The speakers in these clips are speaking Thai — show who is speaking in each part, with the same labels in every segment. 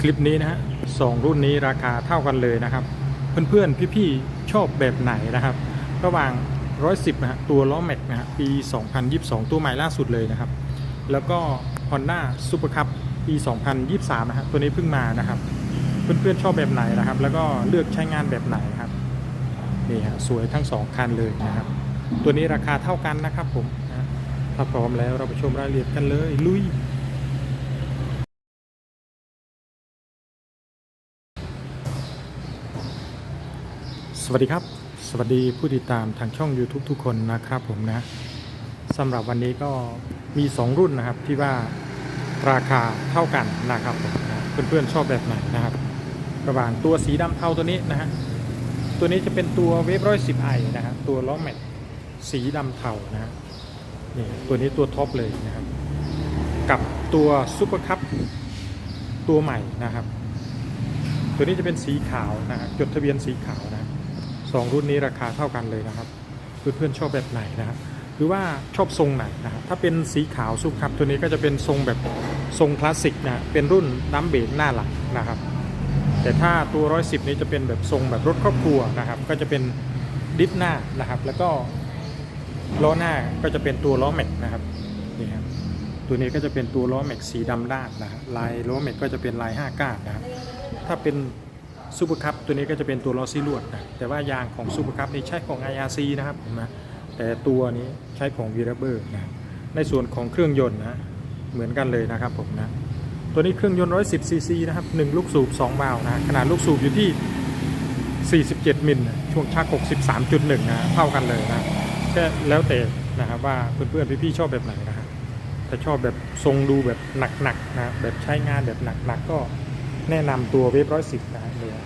Speaker 1: คลิปนี้นะฮะสองรุ่นนี้ราคาเท่ากันเลยนะครับ เพื่อนๆ พี่ๆ ชอบแบบไหนนะครับ ระหว่าง 110นะฮะตัวล้อแม็กนะฮะปี 2022 ตัวใหม่ล่าสุดเลยนะครับ แล้วก็ Honda Super Cup ปี 2023 นะฮะตัวนี้เพิ่งมานะครับ เพื่อนๆ ชอบแบบไหนนะครับ แล้วก็เลือกใช้งานแบบไหนครับนี่ฮะสวยทั้งสองคันเลยนะครับ ตัวนี้ราคาเท่ากันนะครับผมถ้าพร้อมแล้วเราไปชมรายละเอียดกันเลยลุย วัสดีครับ สวัสดีผู้ติดตามทางช่อง YouTube ทุกคนนะครับผมนะสำหรับวันนี้ก็มี 2 รุ่นนะครับที่ว่าราคาเท่ากันนะครับผมนะเพื่อนๆชอบแบบไหนนะครับ ระหว่างตัวสีดำเทาตัวนี้นะฮะตัวนี้จะเป็นตัวเวฟร้อยสิบไอนะฮะตัวล้อแม็กสีดำเทานะฮะนี่ตัวนี้ตัวท็อปเลยนะครับ กับตัวซูเปอร์คัพตัวใหม่นะครับ ตัวนี้จะเป็นสีขาวนะฮะจดทะเบียนสีขาว สองรุ่นนี้ราคาเท่ากันเลยนะครับ เพื่อนๆชอบแบบไหนนะครับหรือว่าชอบทรงไหนนะครับถ้าเป็นสีขาวซุปครับตัวนี้ก็จะเป็นทรงแบบทรงคลาสสิกนะเป็นรุ่นน้ำเบรกหน้าหลังนะครับ แต่ถ้าตัว 110 นี้จะเป็นแบบทรงแบบรถครอบครัวนะครับ ก็จะเป็นดิฟหน้านะครับ แล้วก็ล้อหน้าก็จะเป็นตัวล้อแม็กนะครับนี่ครับตัวนี้ก็จะเป็นตัวล้อแม็กสีดำด้านนะครับลายล้อแม็กก็จะเป็นลาย5ก้านนะครับถ้าเป็น ซูเปอร์คัพตัวนี้ก็จะเป็นตัวล้อซีลวดนะแต่ว่ายางของซูเปอร์คัพนี่ใช้ของ IRC นะครับผมนะแต่ตัวนี้ใช้ของวีรเบอร์นะในส่วนของเครื่องยนต์นะเหมือนกันเลยนะครับผมนะตัวนี้เครื่องยนต์ 110 ซีซีนะครับ 1 ลูกสูบ 2 วาล์วนะขนาดลูกสูบอยู่ที่ 47 มิลช่วงชัก 63.1 นะเท่ากันเลยนะแค่แล้วแต่นะครับว่าเพื่อนๆพี่ๆชอบแบบไหนนะครับถ้าชอบแบบทรงดูแบบหนักๆนะแบบใช้งานแบบหนักๆก็ แนะนำตัวเวฟร้อยสิบนะฮะเนี่ย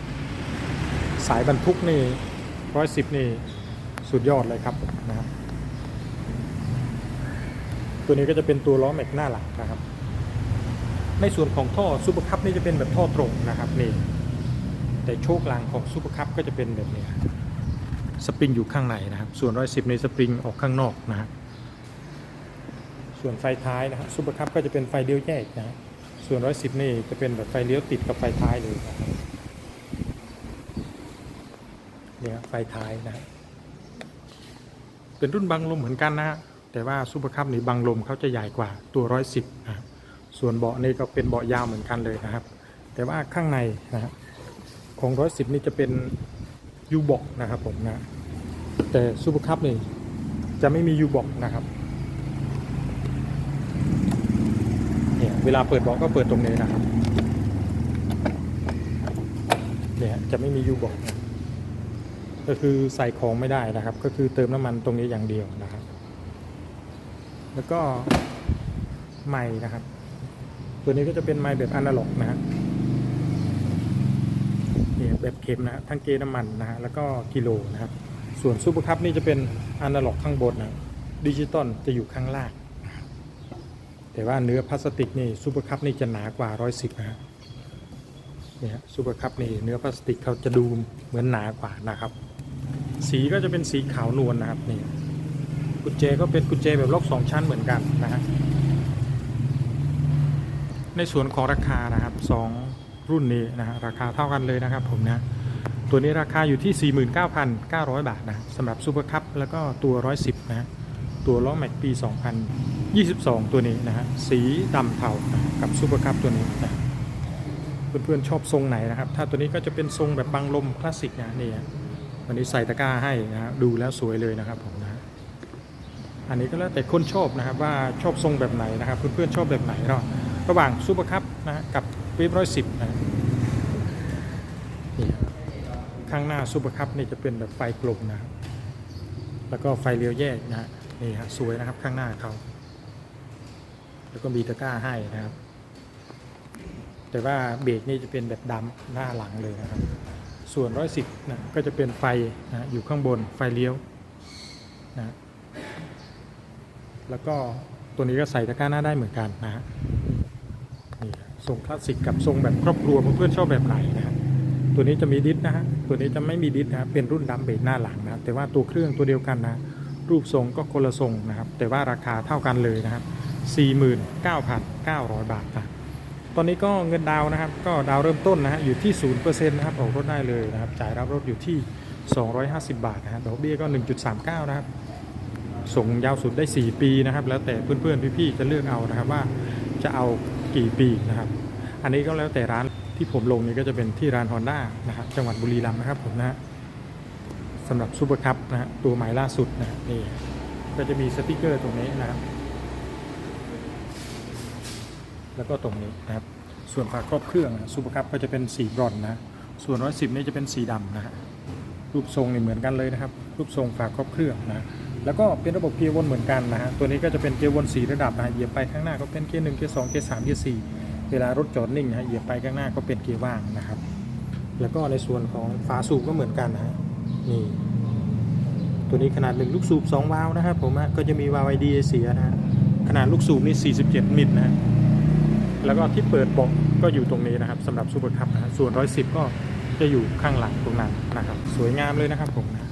Speaker 1: สายบรรทุกนี่ร้อยสิบนี่สุดยอดเลยครับนะครับตัวนี้ก็จะเป็นตัวล้อแม็กหน้าหลังนะครับ ในส่วนของท่อซูเปอร์คัพนี่จะเป็นแบบท่อตรงนะครับนี่แต่โชคลังของซูเปอร์คัพก็จะเป็นแบบนี้สปริงอยู่ข้างในนะครับ ส่วนร้อยสิบในสปริงออกข้างนอกนะครับส่วนไฟท้ายนะครับซูเปอร์คัพก็จะเป็นไฟเดียวแยกนะฮะ ส่วน 110 นี่จะเป็นแบบไฟเลี้ยวติดกับไฟท้ายเลยนะครับเนี่ยไฟท้ายนะฮะเป็นรุ่นบังลมเหมือนกันนะฮะแต่ว่าซูเปอร์คัพนี่บังลมเขาจะใหญ่กว่าตัว 110นะครับส่วนเบาะนี่ก็เป็นเบาะยาวเหมือนกันเลยนะครับ แต่ว่าข้างในนะครับของ 110 นี่จะเป็นยูบอกนะครับผมนะแต่ซูเปอร์คัพนี่จะไม่มียูบอกนะครับ เวลาเปิดเบาะก็เปิดตรงนี้นะครับเนี่ยจะไม่มียูบอกก็คือใส่ของไม่ได้นะครับ ก็คือเติมน้ำมันตรงนี้อย่างเดียวนะครับ แล้วก็ไม้นะครับ ตัวนี้ก็จะเป็นไม้แบบอนาล็อกนะฮะเนี่ยแบบเข็มนะฮะทั้งเกน้ำมันนะฮะแล้วก็กิโลนะครับ ส่วนซูเปอร์คัพนี่จะเป็นอนาล็อกข้างบนนะดิจิตอลจะอยู่ข้างล่าง แต่ว่าเนื้อพลาสติกนี่ซูเปอร์คัพนี่จะหนากว่า110นะฮะเนี่ยฮะซูเปอร์คัพนี่เนื้อพลาสติกเขาจะดูเหมือนหนากว่านะครับ สีก็จะเป็นสีขาวนวลนะครับนี่กุญแจก็เป็นกุญแจแบบล็อกสองชั้นเหมือนกันนะฮะในส่วนของราคานะครับสองรุ่นนี้นะฮะราคาเท่ากันเลยนะครับผมนะตัวนี้ราคาอยู่ที่ 49,900 บาทนะสำหรับซูเปอร์คัพแล้วก็ตัว 110 นะฮะ ตัวล้อแม็กปี 2022 ตัวนี้นะฮะสีดำเทากับซูเปอร์คัพตัวนี้นะเพื่อนๆชอบทรงไหนนะครับ ถ้าตัวนี้ก็จะเป็นทรงแบบบังลมคลาสสิกนะนี่ฮะวันนี้ใส่ตะกร้าให้นะฮะดูแล้วสวยเลยนะครับผมนะฮะอันนี้ก็แล้วแต่คนชอบนะครับว่าชอบทรงแบบไหนนะครับ เพื่อนๆชอบแบบไหนก็ระหว่างซูเปอร์คัพนะกับเวฟร้อยสิบนะฮะนี่ข้างหน้าซูเปอร์คัพนี่จะเป็นแบบไฟกลมนะครับแล้วก็ไฟเลี้ยวแยกนะฮะ นี่ฮะสวยนะครับข้างหน้าเขาแล้วก็มีตะกร้าให้นะครับ แต่ว่าเบรกนี่จะเป็นแบบดำหน้าหลังเลยนะครับ ส่วน 110นะก็จะเป็นไฟนะอยู่ข้างบนไฟเลี้ยวนะแล้วก็ตัวนี้ก็ใส่ตะกร้าหน้าได้เหมือนกันนะฮะนี่ทรงคลาสสิกกับทรงแบบครอบครัวเพื่อนๆชอบแบบไหนนะฮะตัวนี้จะมีดิสนะฮะตัวนี้จะไม่มีดิสนะเป็นรุ่นดำเบรกหน้าหลังนะแต่ว่าตัวเครื่องตัวเดียวกันนะ รูปทรงก็คนละทรงนะครับ แต่ว่าราคาเท่ากันเลยนะครับ 49,900 บาทนะตอนนี้ก็เงินดาวนะครับ ก็ดาวเริ่มต้นนะฮะอยู่ที่0%นะครับออกรถได้เลยนะครับ จ่ายรับรถอยู่ที่ 250 บาทนะฮะดอกเบี้ยก็ 1.39 นะครับ ส่งยาวสุดได้ 4 ปีนะครับ แล้วแต่เพื่อนๆพี่ๆจะเลือกเอานะครับว่าจะเอากี่ปีนะครับ อันนี้ก็แล้วแต่ร้านที่ผมลงนี่ก็จะเป็นที่ร้าน Honda นะครับ จังหวัดบุรีรัมย์นะครับผมนะฮะ สำหรับซูเปอร์คัพนะฮะตัวใหม่ล่าสุดนะนี่ก็จะมีสติกเกอร์ตรงนี้นะครับ แล้วก็ตรงนี้นะครับ ส่วนฝาครอบเครื่องซูเปอร์คัพก็จะเป็นสีบรอนนะส่วน110นี่จะเป็นสีดำนะฮะรูปทรงนี่เหมือนกันเลยนะครับ รูปทรงฝาครอบเครื่องนะแล้วก็เป็นระบบเกียร์วนเหมือนกันนะฮะตัวนี้ก็จะเป็นเกียร์วนสีระดับนะฮะเหยียบไปข้างหน้าก็เป็นเกียร์หนึ่งเกียร์สองเกียร์สามเกียร์สี่เวลารถจอดนิ่งนะฮะเหยียบไปข้างหน้าก็เป็นเกียร์ว่างนะครับ แล้วก็ในส่วนของฝาสูบก็เหมือนกันนะฮะ นี่ตัวนี้ขนาดหนึ่งลูกสูบ2วาล์วนะครับผมก็จะมีวาล์วไอดีเสียนะขนาดลูกสูบนี่47 มิลนะแล้วก็ที่เปิดบอกก็อยู่ตรงนี้นะครับสำหรับซูเปอร์คัพนะส่วน 110 ก็จะอยู่ข้างหลังตรงนั้นนะครับ สวยงามเลยนะครับผมนะ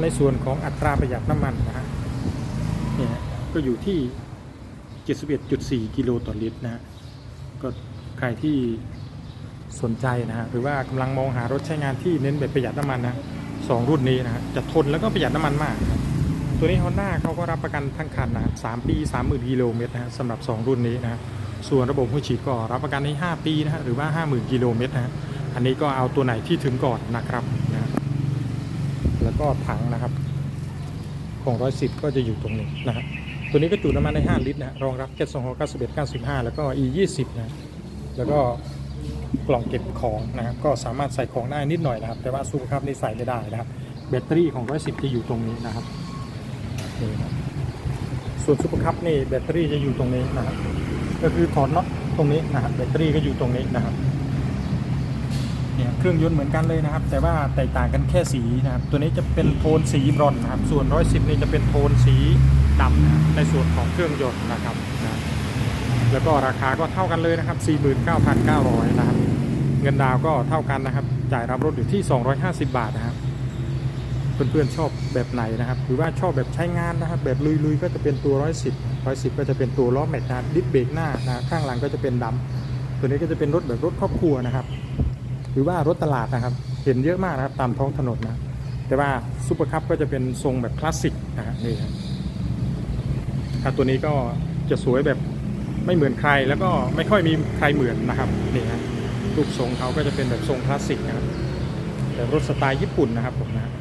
Speaker 1: ในส่วนของอัตราประหยัดน้ำมันนะฮะเนี่ยก็อยู่ที่ 71.4 กิโลต่อลิตรนะฮะก็ใครที่ สนใจนะฮะหรือว่ากำลังมองหารถใช้งานที่เน้นแบบประหยัดน้ำมันนะสองรุ่นนี้นะฮะจะทนแล้วก็ประหยัดน้ำมันมาก ตัวนี้ Honda เขาก็รับประกันทั้งคันนะสามปี30,000กิโลเมตรนะฮะสำหรับ 2 รุ่นนี้นะส่วนระบบหัวฉีดก็รับประกันใน5ปีนะฮะหรือว่า 50,000กิโลเมตรนะฮะอันนี้ก็เอาตัวไหนที่ถึงก่อนนะครับนะแล้วก็ถังนะครับ ของ110 ก็จะอยู่ตรงนี้นะฮะตัวนี้ก็จุน้ำมันได้ 5 ลิตรนะรองรับแก๊ส291 95 แล้วก็ E 20 นะแล้วก็ กล่องเก็บของนะครับ ก็สามารถใส่ของได้นิดหน่อยนะครับ แต่ว่าซูเปอร์คัพนี่ใส่ไม่ได้นะครับ แบตเตอรี่ของ 110 จะอยู่ตรงนี้นะครับนี่ครับส่วนซุปเปอร์คัพนี่แบตเตอรี่จะอยู่ตรงนี้นะครับ ก็คือถอดน็อตตรงนี้นะครับแบตเตอรี่ก็อยู่ตรงนี้นะครับเนี่ยเครื่องยนต์เหมือนกันเลยนะครับ แต่ว่าแตกต่างกันแค่สีนะครับ ตัวนี้จะเป็นโทนสีบรอนนะครับ ส่วน 110 นี่จะเป็นโทนสีดำนะในส่วนของเครื่องยนต์นะครับนะ แล้วก็ราคาก็เท่ากันเลยนะครับ 49,900 นะครับ เงินดาวก็เท่ากันนะครับ จ่ายรับรถอยู่ที่ 250 บาทนะครับ เพื่อนๆชอบแบบไหนนะครับ หรือว่าชอบแบบใช้งานนะครับ แบบลุยๆ ก็จะเป็นตัว 110 110 ก็จะเป็นตัวล้อแม็กนะดิสเบรกหน้านะข้างหลังก็จะเป็นดำตัวนี้ก็จะเป็นรถแบบรถครอบครัวนะครับ หรือว่ารถตลาดนะครับ เห็นเยอะมากนะครับตามท้องถนนนะแต่ว่าซูเปอร์คัพก็จะเป็นทรงแบบคลาสสิกนะฮะนี่ครับตัวนี้ก็จะสวยแบบ ไม่เหมือนใครแล้วก็ไม่ค่อยมีใครเหมือนนะครับนี่ฮะรูปทรงเขาก็จะเป็นแบบทรงคลาสสิกนะครับแบบรถสไตล์ญี่ปุ่นนะครับผมนะ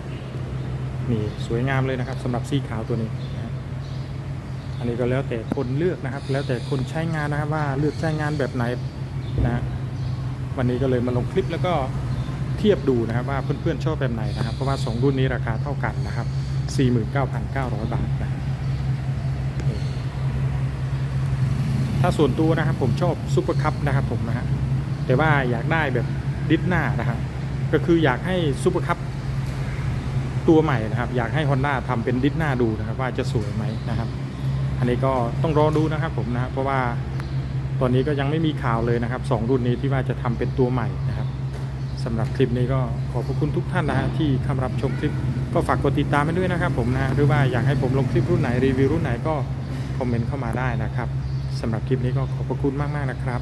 Speaker 1: นี่สวยงามเลยนะครับสำหรับสีขาวตัวนี้นะอันนี้ก็แล้วแต่คนเลือกนะครับ แล้วแต่คนใช้งานนะครับว่าเลือกใช้งานแบบไหนนะฮะวันนี้ก็เลยมาลงคลิปแล้วก็เทียบดูนะครับว่าเพื่อนๆชอบแบบไหนนะครับ เพราะว่าสองรุ่นนี้ราคาเท่ากันนะครับ 49,900 บาทนะนี่ ถ้าส่วนตัวนะครับผมชอบซุปเปอร์คัพนะครับผมนะฮะแต่ว่าอยากได้แบบดิสหน้านะครับก็คืออยากให้ซุปเปอร์คัพตัวใหม่นะครับ อยากให้ Honda ทำเป็นดิสหน้าดูนะครับ ว่าจะสวยไหมนะครับ อันนี้ก็ต้องรอดูนะครับผมนะเพราะว่าตอนนี้ก็ยังไม่มีข่าวเลยนะครับสองรุ่นนี้ที่ว่าจะทำเป็นตัวใหม่นะครับสำหรับคลิปนี้ก็ขอบพระคุณทุกท่านนะฮะที่เข้ามารับชมคลิปก็ฝากกดติดตามไปด้วยนะครับผมนะฮะหรือว่าอยากให้ผมลงคลิปรุ่นไหนรีวิวรุ่นไหนก็คอมเมนต์เข้ามาได้นะครับ สำหรับคลิปนี้ก็ขอบพระคุณมาก ๆ นะครับ